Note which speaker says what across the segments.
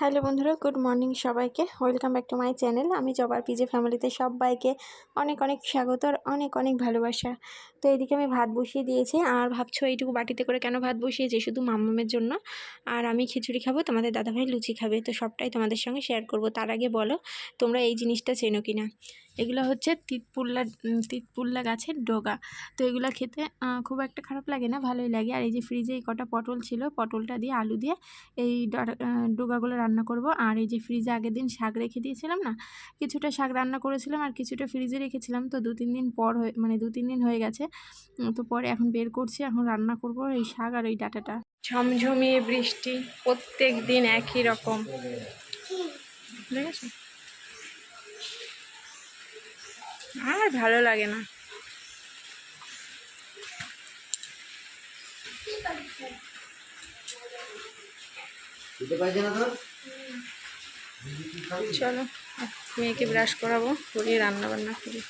Speaker 1: Hello বন্ধুরা, good morning সবাইকে। Welcome back to my channel. আমি জবার পিজে ফ্যামিলিতে সবাইকে অনেক অনেক স্বাগত আর অনেক অনেক ভালোবাসা। তো এদিকে আমি ভাত বসিয়ে দিয়েছি আর ভাবছ এইটুকু বাটিতে করে কেন ভাত বসিয়েছি? শুধু মামামের জন্য। আর আমি খিচুড়ি খাব, তোমাদের দাদাভাই লুচি খাবে। তো সবটাই তোমাদের সঙ্গে শেয়ার করব। তার আগে বলো, তোমরা এই জিনিসটা চেনো কি না এগুলো হচ্ছে তিতপুল্লা তিতপুল্লা গাছের ডোগা। তো এগুলো খেতে খুব একটা খারাপ লাগে না, ভালোই লাগে। আর এই যে ফ্রিজে এই কটা পটল ছিল, পটলটা দিয়ে আলু দিয়ে এই ডোগাগুলো রান্না করব। আর এই যে ফ্রিজে আগের দিন শাক রেখে দিয়েছিলাম না, কিছুটা শাক রান্না করেছিলাম আর কিছুটা ফ্রিজে রেখেছিলাম। তো দু তিন দিন পর হয়ে মানে দু তিন দিন হয়ে গেছে তো পরে এখন বের করছি, এখন রান্না করব এই শাক আর ওই ডাটাটা। ঝমঝমিয়ে বৃষ্টি প্রত্যেক দিন একই রকম। দেখেছ আর ভালো লাগে না। চলো মেয়েকে ব্রাশ করাবো করিয়ে রান্না বান্না করি।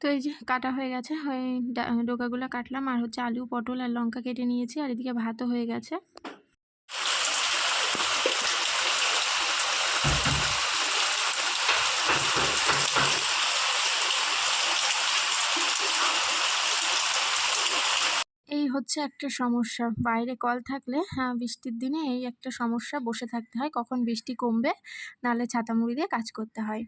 Speaker 1: তো এই যে কাটা হয়ে গেছে ওই ডোকাগুলো কাটলাম আর হচ্ছে আলু পটল আর লঙ্কা কেটে নিয়েছি আর এদিকে ভাতও হয়ে গেছে এই হচ্ছে একটা সমস্যা। বাইরে কল থাকলে হ্যাঁ বৃষ্টির দিনে এই একটা সমস্যা বসে থাকতে হয়। কখন বৃষ্টি কমবে, নাহলে ছাতা মুড়ি দিয়ে কাজ করতে হয়।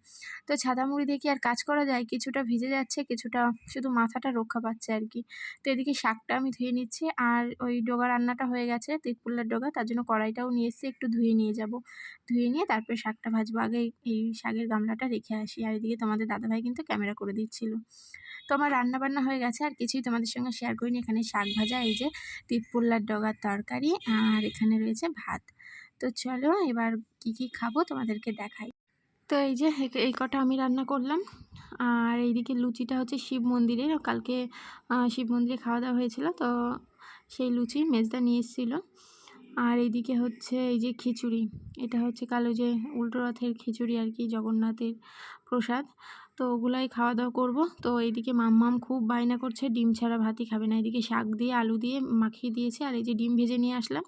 Speaker 1: তো ছাতা মুড়ি দিয়ে কি আর কাজ করা যায়? কিছুটা ভিজে যাচ্ছে, কিছুটা শুধু মাথাটা রক্ষা পাচ্ছে আর কি। তো এদিকে শাকটা আমি ধুয়ে নিচ্ছি, আর ওই ডোগা রান্নাটা হয়ে গেছে, তিতপুল্লার ডোগা। তার জন্য কড়াইটাও নিয়ে এসেছি, একটু ধুয়ে নিয়ে যাব। ধুয়ে নিয়ে তারপরে শাকটা ভাজবো। আগে এই শাকের গামলাটা রেখে আসি, আর এদিকে তোমাদের দাদাভাই কিন্তু ক্যামেরা করে দিচ্ছিল। তো আমার রান্নাবান্না হয়ে গেছে, আর কিছুই তোমাদের সঙ্গে শেয়ার করিনি। এখানে শাক ভাজা এই যে তিতপুল্লার ডগার তরকারি আর এখানে রয়েছে ভাত। তো চলো এবার কি কি খাব তোমাদেরকে দেখাই। তো এই যে এই কটা আমি রান্না করলাম। আর এইদিকে লুচিটা হচ্ছে শিব মন্দিরের। কালকে শিব মন্দিরে খাওয়া দাওয়া হয়েছিল, তো সেই লুচি মেজদা নিয়ে এসেছিল। আর এইদিকে হচ্ছে এই যে খিচুড়ি। এটা হচ্ছে কালো যে উল্টো রথের খিচুড়ি আর কি, জগন্নাথের প্রসাদ। তো ওগুলাই খাওয়া দাওয়া করব। তো এইদিকে মাম্মাম খুব বায়না করছে, ডিম ছাড়া ভাতই খাবে না। এদিকে শাক দিয়ে আলু দিয়ে মাখিয়ে দিয়েছে আর এই যে ডিম ভেজে নিয়ে আসলাম।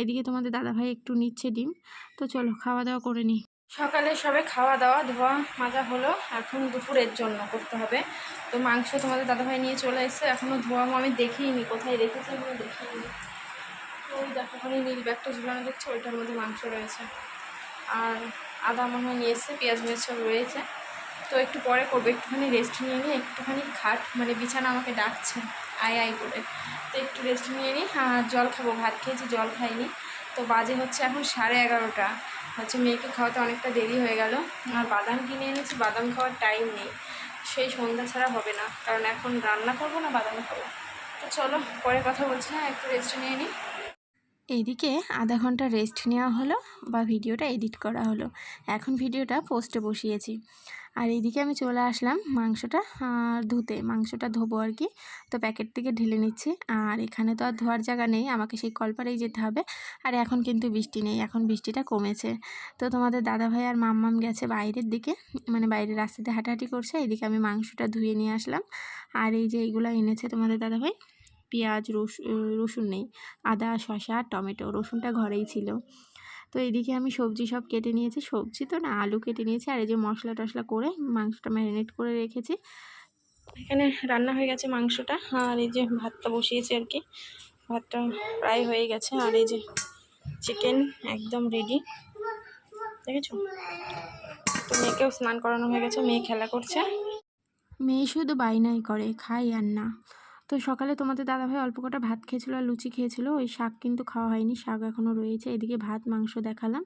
Speaker 1: এদিকে তোমাদের দাদাভাই একটু নিচ্ছে ডিম। তো চলো খাওয়া দাওয়া করে নিই। সকালে সবে খাওয়া দাওয়া ধোয়া মাজা হলো। এখন দুপুরের জন্য করতে হবে। তো মাংস তোমাদের দাদাভাই নিয়ে চলে এসছে। এখনও ধোয়া আমি দেখিনি, কোথায় রেখেছি আমি দেখিনি। ওই দেখো ওখানে নীল ব্যাগটা ঝুলানো দেখছ, ওইটার মধ্যে মাংস রয়েছে। আর আদা মনে নিয়ে এসছে, পেঁয়াজ সব রয়েছে। তো একটু পরে করব, একটুখানি রেস্ট নিয়ে নিই একটুখানি খাট মানে বিছানা আমাকে ডাকছে, আয় আয় করে। তো একটু রেস্ট নিয়ে নিই আর জল খাব, ভাত খেয়েছি, জল খাইনি। তো বাজে হচ্ছে এখন সাড়ে এগারোটা, হচ্ছে মেয়েকে খাওয়াতে অনেকটা দেরি হয়ে গেল। আর বাদাম কিনে এনেছি, বাদাম খাওয়ার টাইম নেই। সেই সন্ধ্যা ছাড়া হবে না, কারণ এখন রান্না করব না, বাদাম খাব। তো চলো, পরে কথা বলছি না একটু রেস্ট নিয়ে নিই। এইদিকে আধা ঘণ্টা রেস্ট নেওয়া হলো, বা ভিডিওটা এডিট করা হলো। এখন ভিডিওটা পোস্টে বসিয়েছি। আর এইদিকে আমি চলে আসলাম মাংসটা ধুতে। মাংসটা ধোবো আর কি। তো প্যাকেট থেকে ঢেলে নিচ্ছি। আর এখানে তো আর ধোয়ার জায়গা নেই, আমাকে সেই কলপারেই যেতে হবে। আর এখন কিন্তু বৃষ্টি নেই, এখন বৃষ্টিটা কমেছে। তো তোমাদের দাদাভাই আর মাম্মাম গেছে বাইরের দিকে মানে বাইরের রাস্তাতে হাঁটাহাঁটি করছে। এইদিকে আমি মাংসটা ধুয়ে নিয়ে আসলাম। আর এই যে এইগুলো এনেছে তোমাদের দাদাভাই, পেঁয়াজ, রসুন রসুন নেই, আদা, শসা, টমেটো, রসুনটা ঘরেই ছিল। তো এইদিকে আমি সবজি সব কেটে নিয়েছি। সবজি তো না, আলু কেটে নিয়েছি আর এই যে মশলা টশলা করে মাংসটা ম্যারিনেট করে রেখেছি। এখানে রান্না হয়ে গেছে মাংসটা আর এই যে ভাতটা বসিয়েছি আর কি। ভাতটা প্রায় হয়ে গেছে আর এই যে চিকেন একদম রেডি দেখেছ? তো মেয়েকেও স্নান করানো হয়ে গেছে, মেয়ে খেলা করছে। মেয়ে শুধু বাইনাই করে খাই আর না। তো সকালে তোমাদের দাদাভাই অল্প কটা ভাত খেয়েছিলো আর লুচি খেয়েছিল। ওই শাক কিন্তু খাওয়া হয়নি, শাক এখনও রয়েছে। এদিকে ভাত, মাংস দেখালাম।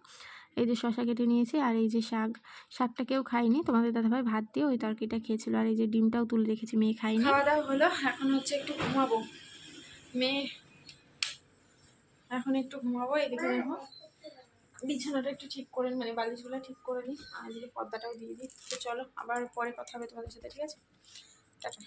Speaker 1: এই যে শশা কেটে নিয়েছি আর এই যে শাক, শাকটা কেউ খায়নি। তোমাদের দাদাভাই ভাত দিয়ে ওই তরকিটা খেয়েছিল আর এই যে ডিমটাও তুলে রেখেছি, মেয়ে খাইনি খাওয়া দাওয়া হলো, এখন হচ্ছে একটু ঘুমাবো। মেয়ে, এখন একটু ঘুমাবো, এদিকে দেখো। বিছানাটা একটু ঠিক করে মানে বালিশগুলো ঠিক করে নিই আর এদিকে পর্দাটাও দিয়ে দিই। তো চলো, আবার পরে কথা হবে তোমাদের সাথে, ঠিক আছে? টাটা।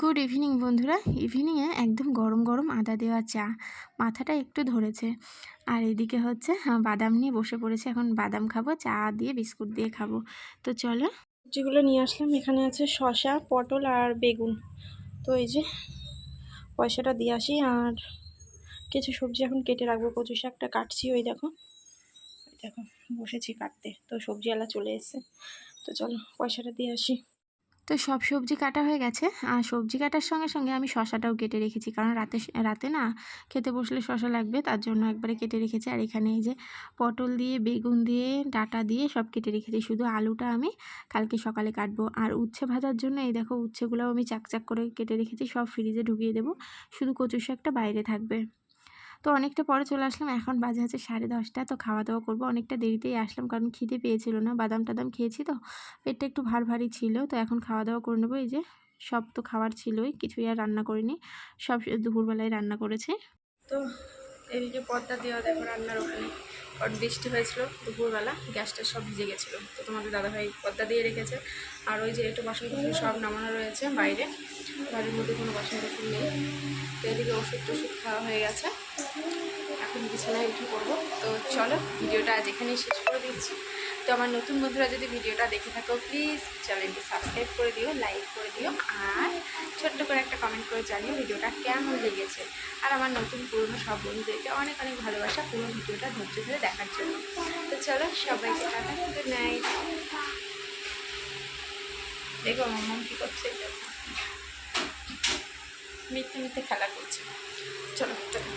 Speaker 1: গুড ইভিনিং বন্ধুরা। ইভিনিংয়ে একদম গরম গরম আদা দেওয়া চা। মাথাটা একটু ধরেছে। আর এদিকে হচ্ছে হ্যাঁ, বাদাম নিয়ে বসে পড়েছে। এখন বাদাম খাব চা দিয়ে বিস্কুট দিয়ে খাব। তো চলো। যেগুলো নিয়ে আসলাম। এখানে আছে শসা পটল আর বেগুন। তো এই যে পয়সাটা দিয়ে আসি। আর কিছু সবজি এখন কেটে রাখব। কচু শাকটা কাটছি ওই দেখো। দেখো বসেছি কাটতে। তো সবজিওয়ালা চলে এসেছে। তো চলো পয়সাটা দিয়ে আসি। তো সব সবজি কাটা হয়ে গেছে। আর সবজি কাটার সঙ্গে সঙ্গে আমি শশাটাও কেটে রেখেছি। কারণ রাতে রাতে না খেতে বসলে শশা লাগবে, তার জন্য একবারে কেটে রেখেছি। আর এখানে এই যে পটল দিয়ে, বেগুন দিয়ে, ডাটা দিয়ে সব কেটে রেখেছি। শুধু আলুটা আমি কালকে সকালে কাটবো। আর উচ্ছে ভাজার জন্য এই দেখো উচ্ছেগুলোও আমি চাকচাক করে কেটে রেখেছি। সব ফ্রিজে ঢুকিয়ে দেবো। শুধু কচু শাকটা বাইরে থাকবে। তো অনেকটা পরে চলে আসলাম। এখন বাজে হচ্ছে সাড়ে দশটা। তো খাওয়া দাওয়া করব। অনেকটা দেরিতেই আসলাম কারণ খিদে পেয়েছিল না। বাদাম টাদাম খেয়েছি তো। পেটটা একটু ভার ভারী ছিল। তো এখন খাওয়া দাওয়া করে নেব। এই যে সব তো খাবার ছিলই। কিছুই আর রান্না করিনি। সব দুপুরবেলায় রান্না করেছি। তো এদিকে পর্দা দেওয়া দেখো রান্নার ওখানে। বৃষ্টি হয়েছিল দুপুরবেলা। গ্যাসটা সব ভিজে গেছিল। তো তোমাদের দাদাভাই পর্দা দিয়ে রেখেছে। আর ওই যে একটু বাসন কুসন সব নামানো রয়েছে বাইরে। বাড়ির মধ্যে কোনো বাসন কুসন নেই। তো এদিকে ওষুধ টষুধ খাওয়া হয়ে গেছে। এখন বিছানায় উঠে পড়ব। তো চলো, ভিডিওটা আজ এখানেই শেষ করে দিচ্ছি। তো আমার নতুন বন্ধুরা যদি ভিডিওটা দেখে থাকো প্লিজ চ্যানেলটি সাবস্ক্রাইব করে দিও লাইক করে দিও, আর ছোট্ট করে একটা কমেন্ট করে জানিও ভিডিওটা কেমন লেগেছে। আর আমার নতুন পুরনো সব বন্ধুদেরকে অনেক অনেক ভালোবাসা পুরো ভিডিওটা ধৈর্য ধরে দেখার জন্য। তো চলো, সবাইকে টাটা গুড নাইট দেখো মন কী করছে? মিথ্যে মিথ্যে খেলা করছে। চলো চলো।